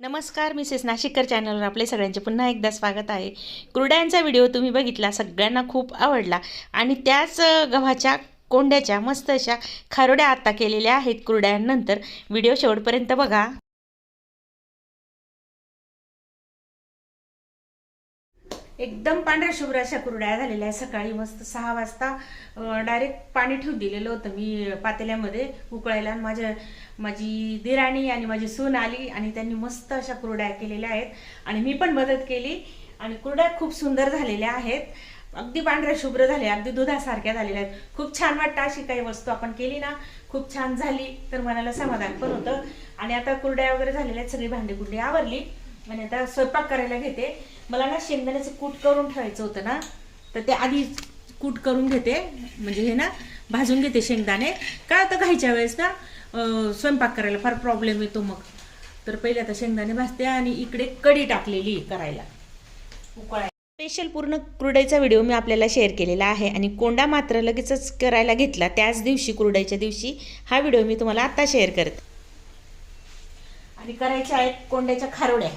नमस्कार मिसेस नाशिककर चॅनलवर आपले सगळ्यांचे पुन्हा एकदा स्वागत आहे. कुरड्यांचा व्हिडिओ तुम्ही बघितला सगळ्यांना खूप आवडला. आणि त्याच गव्हाच्या कोंड्याच्या मस्त अशा खारोड्या आत्ता केलेल्या आहेत कुरड्यांनंतर. व्हिडिओ शेवटपर्यंत बघा. एकदम पांढऱ्या शुभ्र अशा कुरड्या झालेल्या आहे सकाळी मस्त सहा वाजता डायरेक्ट पाणी ठेवून दिलेलं होतं मी पातेल्यामध्ये उकळायला. आणि माझ्या माझी दिराणी आणि माझी सून आली आणि त्यांनी मस्त अशा कुरड्या केलेल्या आहेत. आणि मी पण मदत केली. आणि कुरड्या खूप सुंदर झालेल्या आहेत. अगदी पांढऱ्या शुभ्र झाल्या अगदी दुधासारख्या झालेल्या आहेत. खूप छान वाटतं अशी काही वस्तू आपण केली ना खूप छान झाली. तर मनाला समाधान पण होतं. आणि आता कुरड्या वगैरे झालेल्या आहेत सगळी भांडी कुरडी आवरली. आणि आता स्वयंपाक करायला घेते. मला ना शेंगदाण्याचं कूट करून ठेवायचं होतं ना तर ते आधी कूट करून घेते. म्हणजे हे ना भाजून घेते शेंगदाणे. काय आता घायच्या वेळेस ना स्वयंपाक करायला फार प्रॉब्लेम येतो मग. तर पहिले आता शेंगदाणे भाजते आणि इकडे कढी टाकलेली करायला. उकळायला. स्पेशल पूर्ण कुरडाईचा व्हिडिओ मी आपल्याला शेअर केलेला आहे आणि कोंडा मात्र लगेचच करायला घेतला. त्याच दिवशी कुरडाईच्या दिवशी हा व्हिडिओ मी तुम्हाला आत्ता शेअर करते. आणि करायच्या आहेत कोंड्याच्या खारोड्या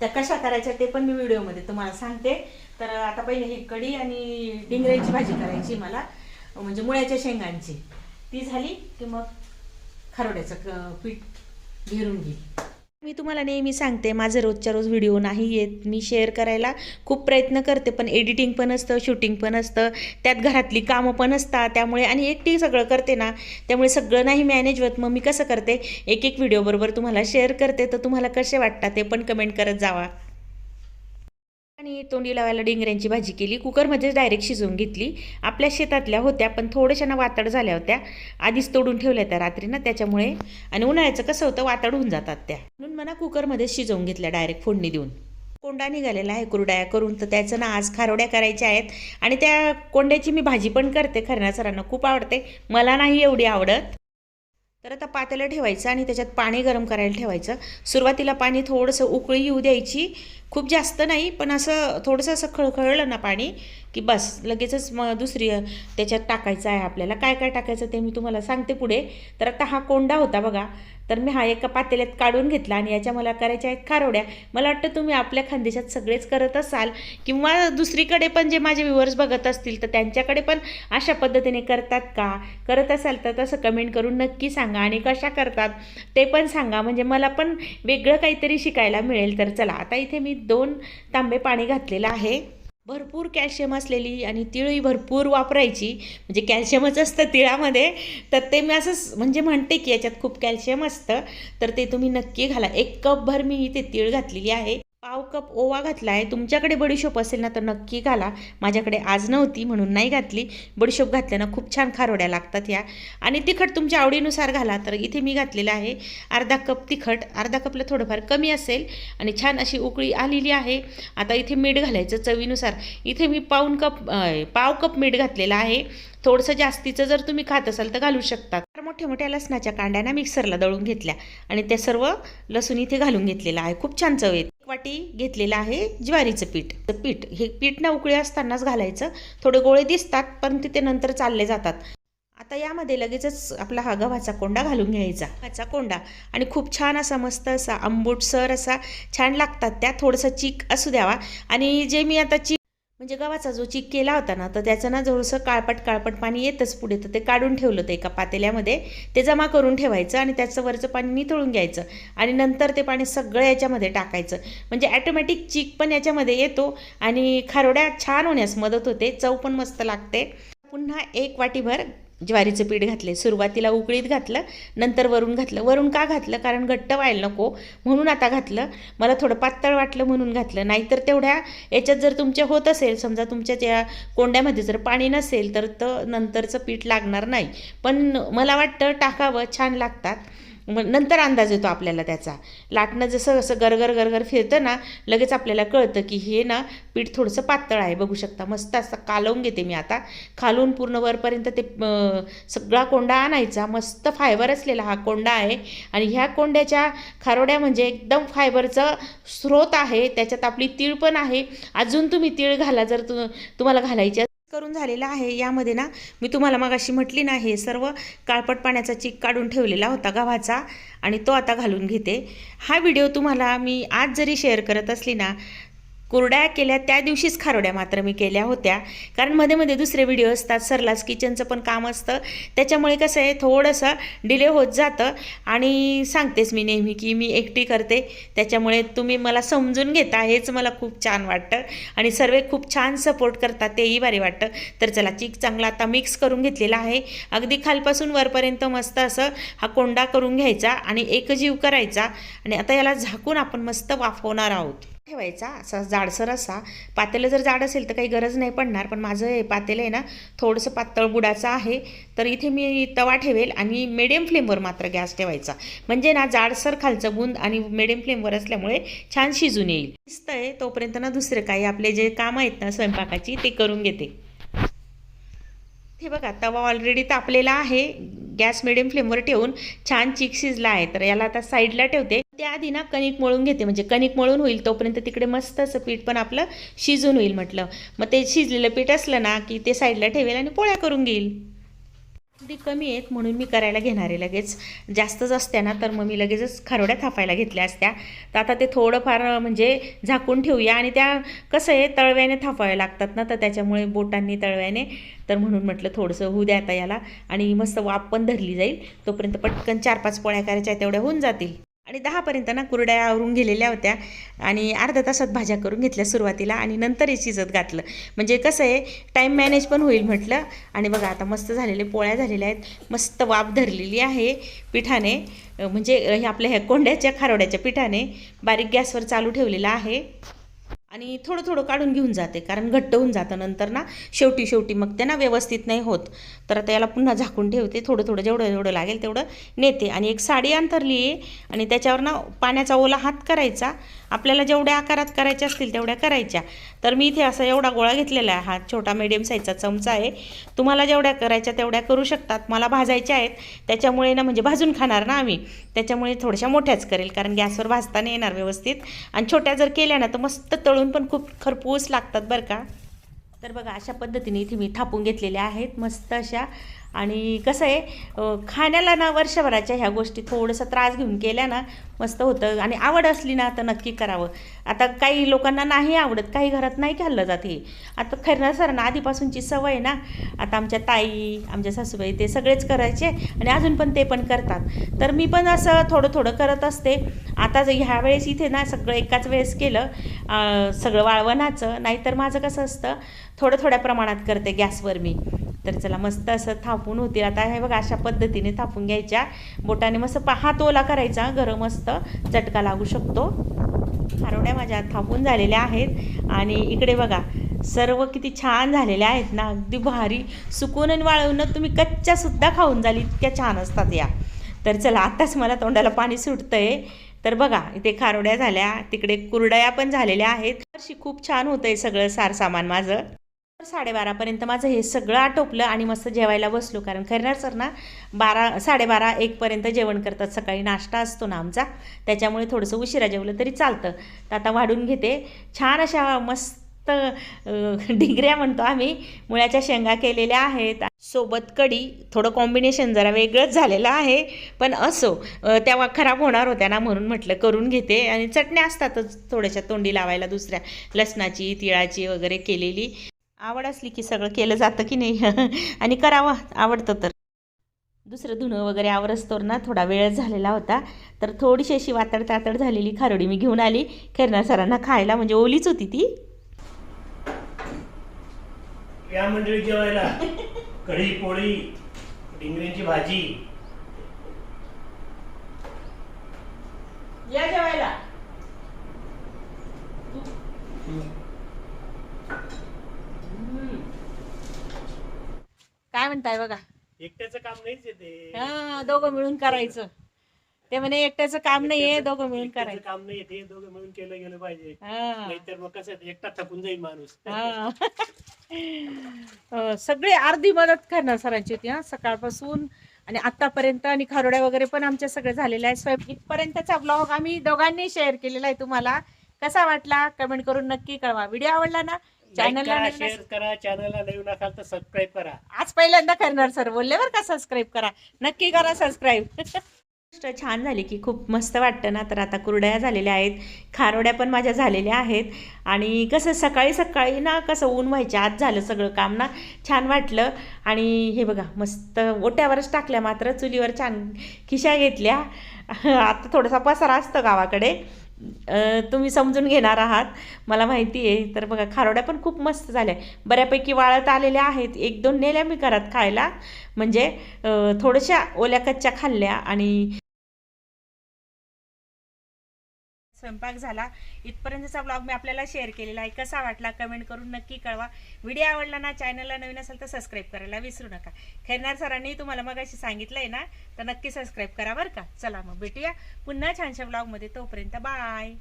त्या कशा करायच्या ते पण मी व्हिडिओमध्ये तुम्हाला सांगते. तर आता पहिले ही कढी आणि डिंगऱ्याची भाजी करायची मला म्हणजे मुळ्याच्या शेंगांची. ती झाली की मग खारोड्याचं क- पीठ घेरून घेईल मी तुम्हाला नेहमी सांगते माझं रोजच्या रोज व्हिडिओ नाही येत मी शेअर करायला खूप प्रयत्न करते पण एडिटिंग पण असतं शूटिंग पण असतं त्यात घरातली कामं पण असतात त्यामुळे आणि एकटी सगळं करते ना त्यामुळे सगळं नाही मॅनेज होत. मग मी कसं करते एक एक व्हिडिओबरोबर तुम्हाला शेअर करते तर तुम्हाला कसे वाटतात ते पण कमेंट करत जावा. आणि तोंडी लावायला डिंगऱ्यांची भाजी केली. कुकरमध्येच डायरेक्ट शिजवून घेतली. आपल्या शेतातल्या होत्या पण थोड्याशा ना वातड झाल्या होत्या. आधीच तोडून ठेवल्या त्या रात्री ना त्याच्यामुळे आणि उन्हाळ्याचं कसं होतं वातड होऊन जातात त्या. म्हणून मला कुकरमध्येच शिजवून घेतल्या डायरेक्ट फोडणी देऊन. कोंडा निघालेला आहे कुरडाया करून. तर त्याचं ना आज खारोड्या करायच्या आहेत. आणि त्या कोंड्याची मी भाजी पण करते. खऱ्या सरांना खूप आवडते. मला नाही एवढी आवडत. तर आता पातेलं ठेवायचं आणि त्याच्यात पाणी गरम करायला ठेवायचं. सुरुवातीला पाणी थोडंसं उकळी येऊ द्यायची. खूप जास्त नाही पण असं थोडंसं असं खळखळलं ना पाणी की बस लगेचच मग दुसरी त्याच्यात टाकायचं आहे आपल्याला. काय काय टाकायचं ते मी तुम्हाला सांगते पुढे. तर आता हा कोंडा होता बघा. तर मी हा एका पातेल्यात काढून घेतला आणि याच्या मला करायच्या आहेत खारोड्या मला वाटतं तुम्ही आपल्या खानदेशात सगळेच करत असाल किंवा दुसरीकडे पण जे माझे व्ह्युअर्स बघत असतील तर त्यांच्याकडे पण अशा पद्धतीने करतात का? करत असाल तर तसं कमेंट करून नक्की सांगा आणि कशा करतात ते पण सांगा. म्हणजे मला पण वेगळं काहीतरी शिकायला मिळेल. तर चला आता इथे मी दोन तांबे पाणी घातलेलं आहे. भरपूर कॅल्शियम असलेली आणि तिळही भरपूर वापरायची. म्हणजे कॅल्शियमच असतं तिळामध्ये. तर ते मी असं म्हणजे म्हणते की याच्यात खूप कॅल्शियम असतं. तर ते तुम्ही नक्की घाला. एक कपभर मी इथे तिळ घातलेली आहे. पाव कप ओवा घातला आहे तुमच्याकडे बडीशोप असेल ना तर नक्की घाला. माझ्याकडे आज नव्हती म्हणून नाही घातली. बडीशोप घातल्यानं खूप छान खारोड्या लागतात या आणि तिखट तुमच्या आवडीनुसार घाला तर इथे मी घातलेलं आहे अर्धा कप तिखट. अर्धा कपला थोडंफार कमी असेल आणि छान अशी उकळी आलेली आहे. आता इथे मीठ घालायचं चवीनुसार. इथे मी पाऊन कप पाव कप मीठ घातलेलं आहे. थोडंसं जास्तीचं जर तुम्ही खात असाल तर घालू शकता. तर मोठ्या मोठ्या लसणाच्या कांड्याना मिक्सरला दळून घेतल्या आणि त्या सर्व लसूण इथे घालून घेतलेलं आहे. खूप छान चव येते. एक वाटी घेतलेलं आहे ज्वारीचं पीठ. तर पीठ हे पीठ ना उकळी असतानाच घालायचं. थोडे गोळे दिसतात पण ते नंतर चालले जातात. आता यामध्ये लगेचच आपला हा गव्हाचा कोंडा घालून घ्यायचा. गव्हाचा कोंडा. आणि खूप छान असा मस्त असा आंबूटसर असा छान लागतात त्या. थोडंसं चीक असू द्यावा. आणि जे मी आता चीक म्हणजे गव्हाचा जो चीक केला होता ना तर त्याचं ना जवळसं काळपट काळपट पाणी येतच पुढे. तर ते काढून ठेवलं होतं एका पातेल्यामध्ये. ते जमा करून ठेवायचं आणि त्याचं वरचं पाणी नितळून घ्यायचं. आणि नंतर ते पाणी सगळं याच्यामध्ये टाकायचं. म्हणजे ॲटोमॅटिक चीक पण याच्यामध्ये येतो आणि खारोड्या छान होण्यास मदत होते. चव पण मस्त लागते. पुन्हा एक वाटीभर ज्वारीचं पीठ घातले सुरुवातीला उकळीत घातलं नंतर वरून घातलं. वरून का घातलं? कारण घट्ट व्हायला नको. म्हणून आता घातलं. मला थोडं पातळ वाटलं म्हणून घातलं. नाहीतर तेवढ्या याच्यात जर तुमच्या होत असेल समजा तुमच्या त्या कोंड्यामध्ये जर पाणी नसेल तर तर नंतरचं पीठ लागणार नाही. पण मला वाटतं टाकावं छान लागतात. मग नंतर अंदाज येतो आपल्याला त्याचा. लाटणं जसं असं गरगर गरगर फिरतं ना लगेच आपल्याला कळतं की हे ना पीठ थोडंसं पातळ आहे बघू शकता. मस्त असं कालवून घेते मी आता. खालून पूर्ण वरपर्यंत ते सगळा कोंडा आणायचा. मस्त फायबर असलेला हा कोंडा आहे. आणि ह्या कोंड्याच्या खारोड्या म्हणजे एकदम फायबरचं स्रोत आहे. त्याच्यात आपली तीळ पण आहे. अजून तुम्ही तीळ घाला जर तु तुम्हाला घालायची करून झालेला आहे. यामध्ये ना मी तुम्हाला मगाशी म्हटली ना हे सर्व काळपट पाण्याचा चिक काढून ठेवलेला होता गव्हाचा आणि तो आता घालून घेते. हा व्हिडिओ तुम्हाला मी आज जरी शेअर करत असली ना कुरड्या केल्या त्या दिवशीच खारोड्या मात्र मी केल्या होत्या. कारण मध्ये मध्ये दुसरे व्हिडिओ असतात सरलास किचनचं पण काम असतं. त्याच्यामुळे कसं आहे थोडंसं डिले होत जातं. आणि सांगतेच मी नेहमी की मी एकटी करते. त्याच्यामुळे तुम्ही मला समजून घेता हेच मला खूप छान वाटतं. आणि सर्व खूप छान सपोर्ट करतात तेही भारी वाटतं. तर चला चिक चांगला आता मिक्स करून घेतलेला आहे. अगदी खालपासून वरपर्यंत मस्त असं हा कोंडा करून घ्यायचा आणि एक जीव करायचा. आणि आता याला झाकून आपण मस्त वाफवणार आहोत. ठेवायचा असा जाडसर असा. पातेलं जर जाड असेल तर काही गरज नाही पडणार पण माझं हे पातेलं आहे ना थोडंसं पातळ बुडाचं आहे. तर इथे मी तवा ठेवेल आणि मिडियम फ्लेमवर मात्र गॅस ठेवायचा. म्हणजे ना जाडसर खालचं बुंद आणि मिडियम फ्लेमवर असल्यामुळे छान शिजून येईल. दिसतंय तोपर्यंत ना दुसरं काही आपले जे कामं आहेत ना स्वयंपाकाची ते करून घेते. हे बघा तवा ऑलरेडी तापलेला आहे. गॅस मिडियम फ्लेमवर ठेवून छान चिक शिजला आहे. तर याला आता साईडला ठेवते. त्याआधी ना कणिक मळून घेते. म्हणजे कणिक मळून होईल तोपर्यंत तिकडे मस्त असं पीठ पण आपलं शिजून होईल म्हटलं. मग ते शिजलेलं पीठ असलं ना की ते साईडला ठेवेल आणि पोळ्या करून घेईल. अगदी कमी आहेत म्हणून मी करायला घेणार आहे लगेच. जास्तच असत्या ना तर मग मी लगेचच खारोड्या थापायला घेतल्या असत्या. तर आता ते थोडंफार म्हणजे झाकून ठेवूया आणि त्या कसं आहे तळव्याने थापाव्या लागतात ना तर त्याच्यामुळे बोटांनी तळव्याने. तर म्हणून म्हटलं थोडंसं होऊ द्या आता याला. आणि मस्त वाफ पण धरली जाईल. तोपर्यंत पटकन चार पाच पोळ्या करायच्या तेवढ्या होऊन जातील. आणि दहापर्यंत ना कुरड्या आवरून गेलेल्या होत्या. आणि अर्ध्या तासात भाज्या करून घेतल्या सुरुवातीला आणि नंतर हे शिजत घातलं म्हणजे कसं आहे टाईम मॅनेज पण होईल म्हटलं. आणि बघा आता मस्त झालेले पोळ्या झालेल्या आहेत. मस्त वाफ धरलेली आहे पिठाने. म्हणजे हे आपल्या ह्या कोंड्याच्या खारोड्याच्या पिठाने बारीक गॅसवर चालू ठेवलेला आहे. आणि थोडं थोडं काढून घेऊन जाते कारण घट्ट होऊन जातं नंतर ना शेवटी शेवटी मग ते ना व्यवस्थित नाही होत. तर आता याला पुन्हा झाकून ठेवते थोडं थोडं जेवढं जेवढं लागेल तेवढं नेते. आणि एक साडी अंतरली आहे आणि त्याच्यावर ना पाण्याचा ओला हात करायचा. आपल्याला जेवढ्या आकारात करायच्या असतील तेवढ्या करायच्या. तर मी इथे असा एवढा गोळा घेतलेला आहे हा छोटा मिडियम साईजचा चमचा आहे. तुम्हाला जेवढ्या करायच्या तेवढ्या करू शकतात. मला भाजायच्या आहेत. त्याच्यामुळे ना म्हणजे भाजून खाणार ना आम्ही. त्याच्यामुळे थोड्याशा मोठ्याच करेल कारण गॅसवर भाजताना येणार व्यवस्थित. आणि छोट्या जर केल्या ना तर मस्त तळून पण खूप खरपूस लागतात बरं का. तर बघा अशा पद्धतीने इथे मी थापून घेतलेल्या आहेत. मस्त अशा आणि कसं आहे खाण्याला ना वर्षभराच्या ह्या गोष्टी थोडंसं त्रास घेऊन केल्या ना मस्त होतं. आणि आवड असली ना तर नक्की करावं. आता काही लोकांना नाही आवडत काही घरात नाही खाल्लं जात हे. आता खरं सर ना आधीपासूनची सवय आहे ना आता आमच्या ताई आमच्या सासूबाई ते सगळेच करायचे आणि अजून पण ते पण करतात. तर मी पण असं थोडं थोडं करत असते. आता जर ह्या वेळेस इथे ना सगळं एकाच वेळेस केलं सगळं वाळवणाचं नाहीतर माझं कसं असतं थोडं थोड्या प्रमाणात करते गॅसवर मी. तर चला मस्त असं थापून होतील. आता हे बघा अशा पद्धतीने थापून घ्यायच्या. बोटाने मस्त पा हात ओला करायचा गरम मस्त चटका लागू शकतो. खारोड्या माझ्या थापून झालेल्या आहेत. आणि इकडे बघा सर्व किती छान झालेल्या आहेत ना. अगदी भारी. सुकून आणि वाळवून तुम्ही कच्च्यासुद्धा खाऊन झाली इतक्या छान असतात या. तर चला आताच मला तोंडाला पाणी सुटतं आहे तर बघा इथे खारोड्या झाल्या. तिकडे कुरडया पण झालेल्या आहेत. अशी खूप छान होतं आहे सगळं सारसामान माझं. तर साडेबारापर्यंत माझं हे सगळं आटोपलं आणि मस्त जेवायला बसलो. कारण खरणार सर ना बारा साडेबारा एकपर्यंत जेवण करतात. सकाळी नाश्ता असतो ना आमचा. त्याच्यामुळे थोडंसं उशिरा जेवलं तरी चालतं. तर आता वाढून घेते. छान अशा मस्त डिगऱ्या म्हणतो आम्ही. मुळ्याच्या शेंगा केलेल्या आहेत. सोबत कढी थोडं कॉम्बिनेशन जरा वेगळंच झालेलं आहे. पण असो तेव्हा खराब होणार होत्या ना म्हणून म्हटलं करून घेते. आणि चटण्या असतातच थोड्याशा तोंडी लावायला दुसऱ्या. लसणाची तिळाची वगैरे केलेली. आवड असली की सगळं केलं जातं की नाही? आणि करावं आवडतं तर. दुसरं धुणं वगैरे आवरस्तोर ना थोडा वेळ झालेला होता. तर थोडीशी अशी वातड तातड झालेली खारोडी मी घेऊन आली. खेरणार सरांना खायला म्हणजे ओलीच होती ती. या मंडळी जेवायला. कढी पोळी डिंगऱ्यांची भाजी. या जेवायला. काय म्हणताय बघा? एकट्याचं काम नाहीच येते हा दोघं मिळून करायचं. ते म्हणे एकट्याचं काम नाहीये दोघं मिळून करायचं. काम नाही येते दोघं मिळून केलं गेलं पाहिजे. हा. नाहीतर मग कसं आहे, एकटा थकून जाईल माणूस. हा. अं, सगळे अर्धी मदत करणार सरांची होती हा सकाळपासून आणि आतापर्यंत आणि खारोड्या वगैरे पण आमच्या सगळे झालेल्या आहे स्वयं इथपर्यंतचा ब्लॉग आम्ही दोघांनी शेअर केलेला आहे तुम्हाला. कसा वाटला? कमेंट करून नक्की कळवा. व्हिडिओ आवडला ना करा नवीन शेअर करा चॅनलला नवीन असाल तर सबस्क्राईब करा. आज पहिल्यांदा करणार सर बोलले बरं का सबस्क्राईब करा? नक्की करा सबस्क्राईब गोष्ट छान झाली की खूप मस्त वाटतं ना तर आता कुरड्या झालेल्या आहेत खारोड्या पण माझ्या झालेल्या आहेत. आणि कसं सकाळी सकाळी ना कसं ऊन व्हायच्या आत झालं सगळं काम ना छान वाटलं. आणि हे बघा मस्त ओट्यावरच टाकल्या मात्र चुलीवर छान खिशा घेतल्या. आता थोडासा पसारा असतं गावाकडे. तुम्ही समजून घेणार आहात. मला माहिती आहे. तर बघा खारोड्या पण खूप मस्त झाल्या. बऱ्यापैकी वाळत आलेल्या आहेत. एक दोन नेल्या मी घरात खायला. म्हणजे थोड्याशा ओल्या कच्च्या खाल्ल्या आणि स्वयंपाक झाला. इथपर्यंतचा ब्लॉग मी आपल्याला शेअर केलेला आहे. कसा वाटला कमेंट करून नक्की कळवा. व्हिडिओ आवडला ना चॅनलला नवीन असेल तर सबस्क्राईब करायला विसरू नका. खैरनार सरांनी तुम्हाला मग अशी सांगितलंय ना तर नक्की सबस्क्राईब करा बरं का. चला मग भेटूया पुन्हा छानशा ब्लॉगमध्ये तोपर्यंत बाय